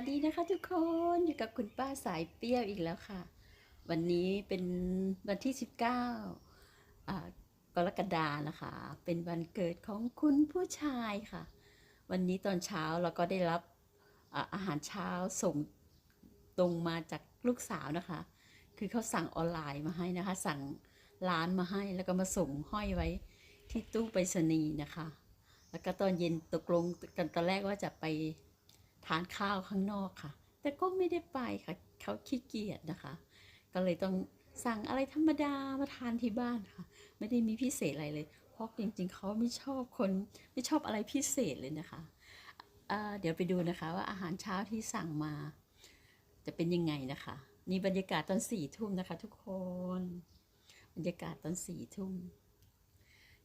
สวัสดีนะคะทุกคนอยู่กับคุณป้าสายเปรี้ยวอีกแล้วค่ะ วันนี้เป็นวันที่ 19อ่ากรกฎานะคะ เป็นวันเกิดของคุณผู้ชายค่ะ วันนี้ตอนเช้าเราก็ได้รับอาอาหารเช้าส่งตรงมาจากลูกสาวนะคะ คือเขาสั่งออนไลน์มาให้นะคะ สั่งร้านมาให้แล้วก็มาส่งห้อยไว้ที่ตู้ไปรษณีย์นะคะ แล้วก็ตอนเย็นตกลงกันตอนแรกว่าจะไป ทานข้าวข้างนอกค่ะ แต่ก็ไม่ได้ไปค่ะ เขาขี้เกียจนะคะ ก็เลยต้องสั่งอะไรธรรมดามาทานที่บ้านค่ะ ไม่ได้มีพิเศษอะไรเลย เพราะจริงๆ เขาไม่ชอบคนไม่ชอบอะไรพิเศษเลยนะคะอ่าเดี๋ยวไปดูนะคะว่าอาหารเช้าที่สั่งมา จะเป็นยังไงนะคะ นี่บรรยากาศตอนสี่ทุ่มนะคะ ทุกคน บรรยากาศตอนสี่ทุ่ม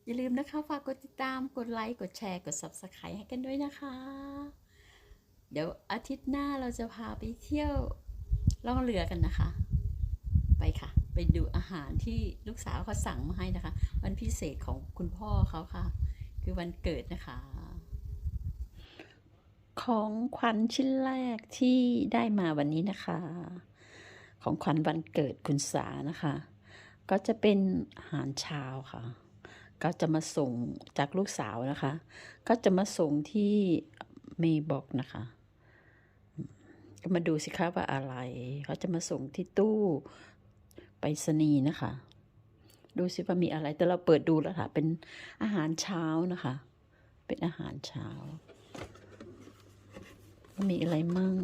อย่าลืมนะคะ ฝากกดติดตาม กดไลค์ กดแชร์ กด Subscribe ให้กันด้วยนะคะ เดี๋ยวอาทิตย์หน้าเราจะพาไปเที่ยวล่องเรือกันนะคะ ไปค่ะ ไปดูอาหารที่ลูกสาวเขาสั่งมาให้นะคะ วันพิเศษของคุณพ่อเขาค่ะ คือวันเกิดนะคะ ของขวัญชิ้นแรกที่ได้มาวันนี้นะคะ ของขวัญวันเกิดคุณสานะคะ ก็จะเป็นอาหารเช้าค่ะก็จะมาส่งจากลูกสาวนะคะ ก็จะมาส่งที่ เมย์บอกนะคะ ก็มาดูสิคะว่าอะไร เขาจะมาส่งที่ตู้ไปรษณีย์นะคะ ดูสิว่ามีอะไร แต่เราเปิดดูแล้วค่ะ เป็นอาหารเช้านะคะ เป็นอาหารเช้า มีอะไรมั่ง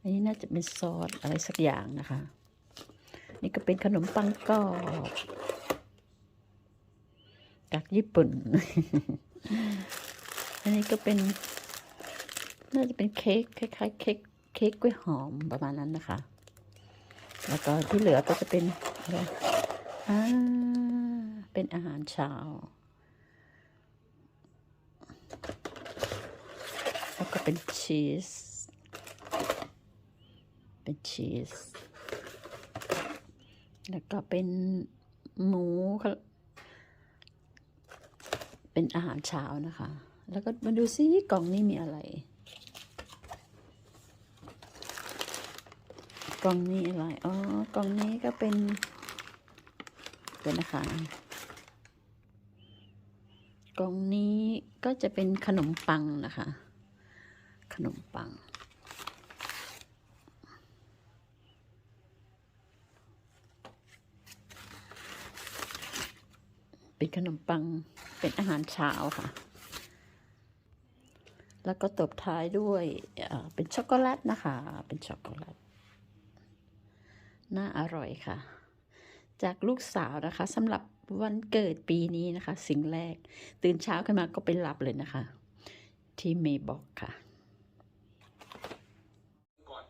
อันนี้น่าจะเป็นซอสอะไรสักอย่างนะคะ นี่ก็เป็นขนมปังกรอบ จากญี่ปุ่น อันนี้ก็เป็น น่าจะเป็นเค้กคล้ายๆเค้กเค้กกล้วยหอมประมาณนั้นนะคะ แล้วก็ที่เหลือก็จะเป็นอะไรอ่าเป็นอาหารเช้า แล้วก็เป็นชีส เป็นชีส แล้วก็เป็นหมูค่ะ เป็นอาหารเช้านะคะ แล้วก็มาดูซิกล่องนี้มีอะไร กล่องนี้อะไร อ๋อ กล่องนี้ก็เป็น เป็นนะคะกล่องนี้ก็จะเป็นขนมปังนะคะ ขนมปัง เป็นขนมปัง เป็นอาหารเช้าค่ะ แล้วก็ตบท้ายด้วยเป็นช็อกโกแลตนะคะ เป็นช็อกโกแลต น่าอร่อยค่ะ จากลูกสาวนะคะสำหรับวันเกิดปีนี้นะคะ สิ่งแรก ตื่นเช้าขึ้นมาก็ไปหลับเลยนะคะ ที่เมย์บอกค่ะก่อน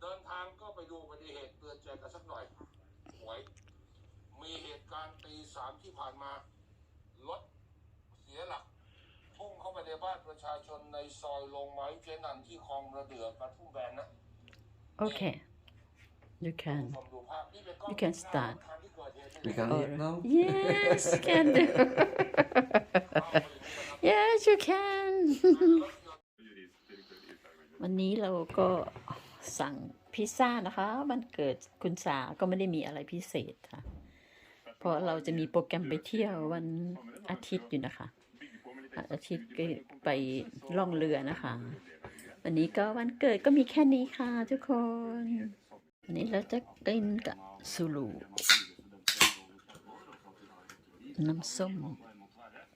เดินทางก็ไปดูอุบัติเหตุเตือนใจกันสักหน่อยหวยมีเหตุการณ์ตีสามที่ผ่านมา รถเสียหลักพุ่งเข้าไปในบ้านประชาชนในซอยลงไม้เจนันที่คลองระเดือกระทุ่มแบนนะโอเค you can ชมดูภาพนี่เป็นกล้อง You can start คันที่เกิดเหตุ We can eat now. yes you can do yes you can วันนี้เราก็สั่งพิซซ่านะคะวันเกิดคุณสาก็ไม่ได้มีอะไรพิเศษค่ะ เพราะเราจะมีโปรแกรมไปเที่ยววันอาทิตย์อยู่นะคะ อาทิตย์ก็ไปล่องเรือนะคะ วันนี้ก็วันเกิดก็มีแค่นี้ค่ะทุกคน วันนี้เราจะกินกับซูลูน้ำส้ม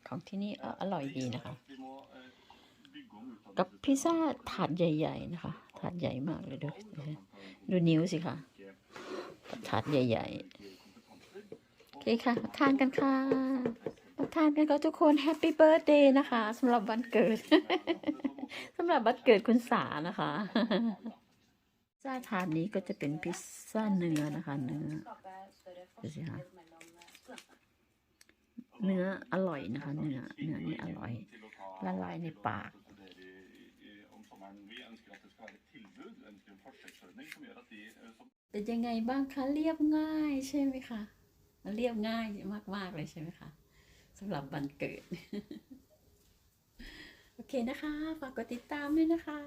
ของที่นี่อร่อยดีนะคะ กับพิซซ่าถาดใหญ่ ๆ นะคะ ถาดใหญ่มากเลยดูดูนิ้วสิคะถาดใหญ่ ๆ เคค่ะทานกันค่ะทานกันก็ทุกคนแฮปปี้เบิร์ดเดย์นะคะสำหรับวันเกิดสำหรับวันเกิดคุณสานะคะพิซซ่าถาดนี้ก็จะเป็นพิซซ่าเนื้อนะคะเนื้อดูสิคะเนื้ออร่อยนะคะ เนื้อเนื้อนี่อร่อยละลายในปากเป็นยังไงบ้างคะเรียบง่ายใช่ไหมคะ มันเรียบง่ายมาก ๆ เลยใช่ไหมคะสำหรับวันเกิด โอเคนะคะ ฝากกดติดตามด้วยนะคะ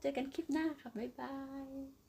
เจอกันคลิปหน้าค่ะ บ๊ายบาย